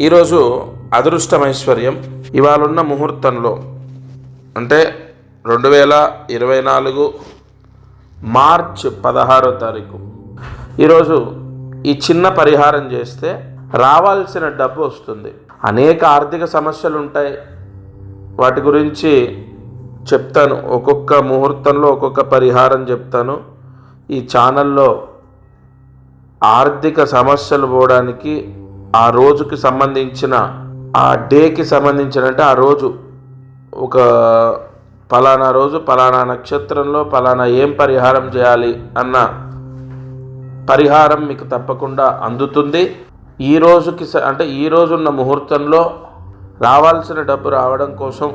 ఈరోజు అదృష్టమైశ్వర్యం ఇవాళున్న ముహూర్తంలో. అంటే రెండు వేల ఇరవై నాలుగు మార్చ్ పదహారో తారీఖు. ఈరోజు ఈ చిన్న పరిహారం చేస్తే రావాల్సిన డబ్బు వస్తుంది. అనేక ఆర్థిక సమస్యలు ఉంటాయి వాటి గురించి చెప్తాను. ఒక్కొక్క ముహూర్తంలో ఒక్కొక్క పరిహారం చెప్తాను. ఈ ఛానల్లో ఆర్థిక సమస్యలు పోవడానికి ఆ రోజుకి సంబంధించిన ఆ డేకి సంబంధించిన అంటే ఆ రోజు ఒక పలానా రోజు పలానా నక్షత్రంలో పలానా ఏం పరిహారం చేయాలి అన్న పరిహారం మీకు తప్పకుండా అందుతుంది. ఈ రోజుకి స- అంటే ఈ రోజున్న ముహూర్తంలో రావాల్సిన డబ్బు రావడం కోసం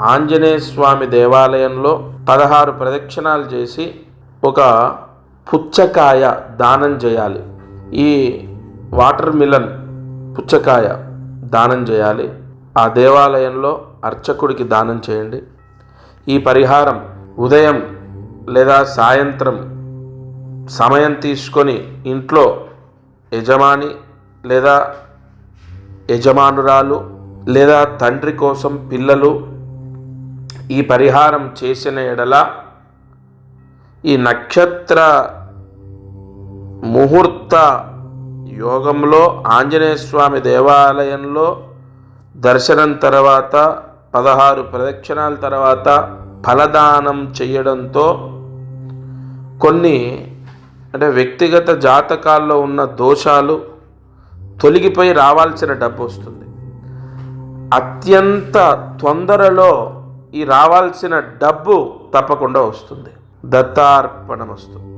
ఆంజనేయ స్వామి దేవాలయంలో పదహారు ప్రదక్షిణాలు చేసి ఒక పుచ్చకాయ దానం చేయాలి. ఈ వాటర్ మిలన్ పుచ్చకాయ దానం చేయాలి. ఆ దేవాలయంలో అర్చకుడికి దానం చేయండి. ఈ పరిహారం ఉదయం లేదా సాయంత్రం సమయం తీసుకొని ఇంట్లో యజమాని లేదా యజమానురాలు లేదా తండ్రి కోసం పిల్లలు ఈ పరిహారం చేసిన ఎడల ఈ నక్షత్ర ముహూర్త యోగంలో ఆంజనేయ స్వామి దేవాలయంలో దర్శనం తర్వాత పదహారు ప్రదక్షిణాల తర్వాత ఫలదానం చేయడంతో కొన్ని అంటే వ్యక్తిగత జాతకాల్లో ఉన్న దోషాలు తొలగిపోయి రావాల్సిన డబ్బు వస్తుంది. అత్యంత తొందరలో ఈ రావాల్సిన డబ్బు తప్పకుండా వస్తుంది. దత్తార్పణమస్తు.